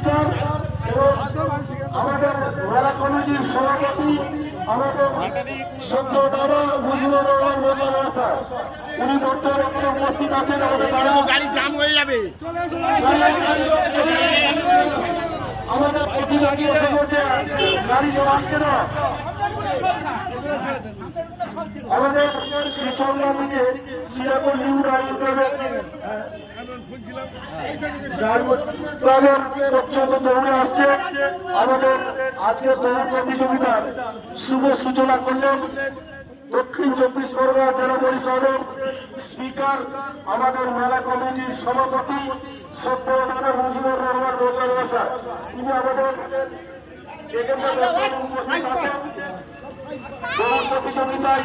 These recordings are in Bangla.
স্পিকার এবং আমাদের মেলা কমিটির সভাপতি আমাদের সত্য দাদা মুজিবুর রহমান মোল্লা মহাশয় উনি বর্তমানে উপস্থিত আছেন আমাদের গাড়ি জাম হয়ে যাবে। আমাদের এসে গাড়ি জমা আসছে না আমাদের থেকে নিউ দৌড়ে আসছে আমাদের প্রতিযোগিতার শুভ সূচনা করলেন দক্ষিণ চব্বিশ পরগনা জেলা পরিষদের স্পিকার আমাদের মেলা কমিটির সভাপতি মোল্লা তিনি আমাদের এখানে বর্তমানে উপস্থিত আছেন দৌড় প্রতিযোগিতায়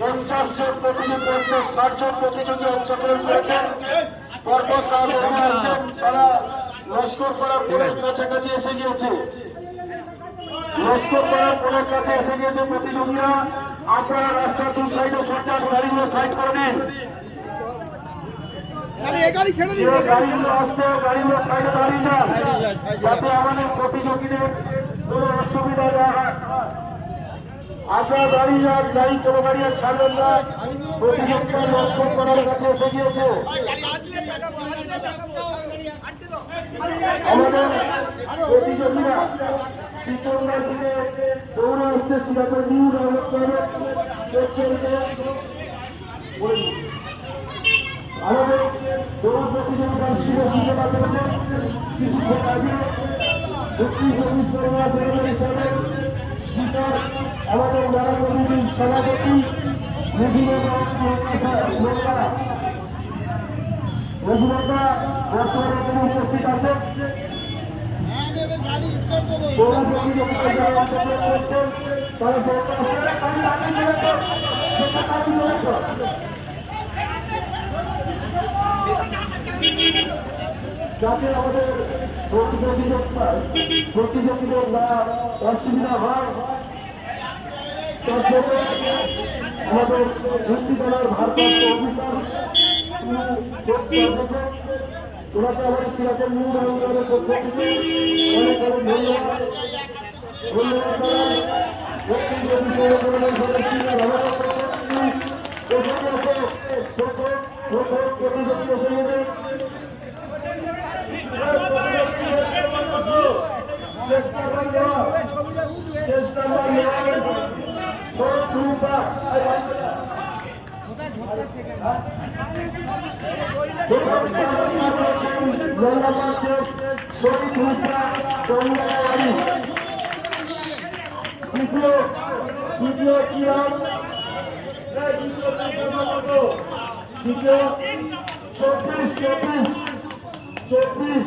পঞ্চাশ জন প্রতিযোগী পঞ্চাশ ষাট জন প্রতিযোগী অংশগ্রহণ করেছেন। তারা লস্কর করার পরের কাছাকাছি এসে গিয়েছে। লস্কর করার পরের কাছে এসে গিয়েছে প্রতিযোগীরা। আপনারা রাস্তার দু সাইডে সরকার গাড়িগুলো সাইড করে দিন। গাড়ি ছেড়ে যে গাড়িগুলো আসছে গাড়িগুলো সাইডে দাঁড়িয়ে যান। যাতে আমাদের প্রতিযোগীদের কোনো অসুবিধা না হয়। আপনারা দাঁড়িয়ে যান গাড়ি কোনো গাড়ি আর ছাড়বেন না। প্রতিযোগিতা লস্কর করার কাছে এসে গিয়েছে আমাদের প্রতিযোগীরা শীতলদার দিকে দৌড়ে আসছে সিরাপুর নিউ রাজস্থানের আমাদের দৌড় জেলা পরিষদের স্পিকার আমাদের মেলা কমিটির সভাপতি রঘুনাথা বর্তমানে উপস্থিত আছেন যাতে আমাদের প্রতিযোগিতায় প্রতিযোগীদের না অসুবিধা হয় তার আমাদের দলের ভারপ্রাপ্ত অফিসার ধন্যবাদ দক্ষিণ চব্বিশ পরগনার সদস্যরা ভালো প্রথম প্রথম প্রথম প্রতিযোগী এসে গেছে চেষ্টা করবে। চেষ্টা করবে। চন্দ্রবাড়ি দ্বিতীয় দ্বিতীয় কি দ্বিতীয় চব্বিশ চব্বিশ চব্বিশ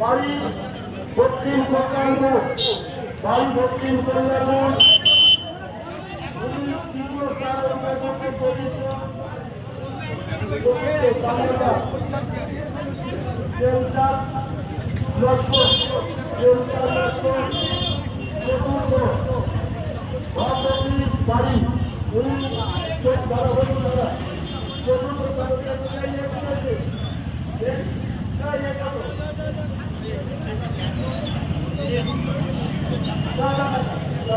বাড়ি দক্ষিণ কল্যাণপুর বাড়ি দক্ষিণ কল্যাণপুর। উনি তৃতীয় স্থান অধিকার করতে পবিত্র লস্কর লস্কর চতুর্থ ভারতী বাড়ি উনি চোখ দ্বারা হলুদ দ্বারা চতুর্থ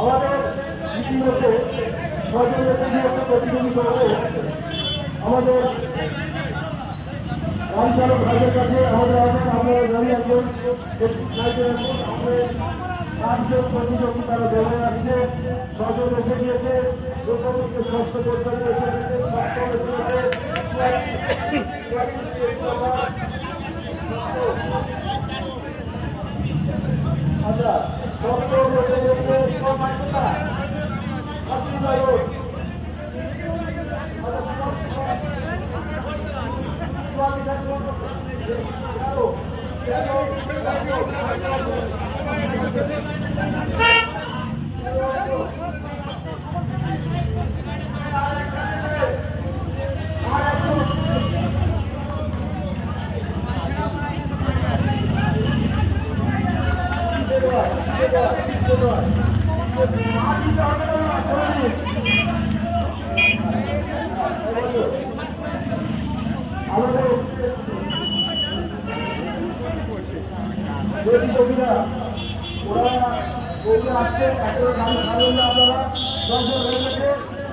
আমাদের ইতিমধ্যে ছয়জন দেশের প্রতিযোগিতা আমাদের রামচালক কাছে আমাদের আছেন আপনারা জানি একজন আমাদের সাতজন দেওয়া আছে ছজন এসে গিয়েছে লোককে স্বাস্থ্য কর্মী এসে আচ্ছা সপ্তম এসে প্রতিযোগীরা ওরা ওগুলো আসছে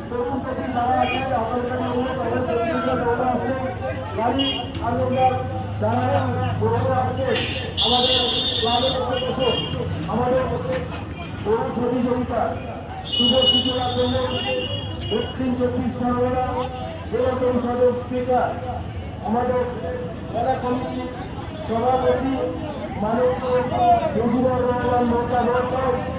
তরুণ যারা আছে, আপনাদের কাছে আছে আমাদের ক্লাবের বসো আমাদের বড় প্রতিযোগিতা। শুভ সূচনার জন্য আমাদের জেলা কমিটির সভাপতি মাননীয় মজিবুর রহমান মোর্চা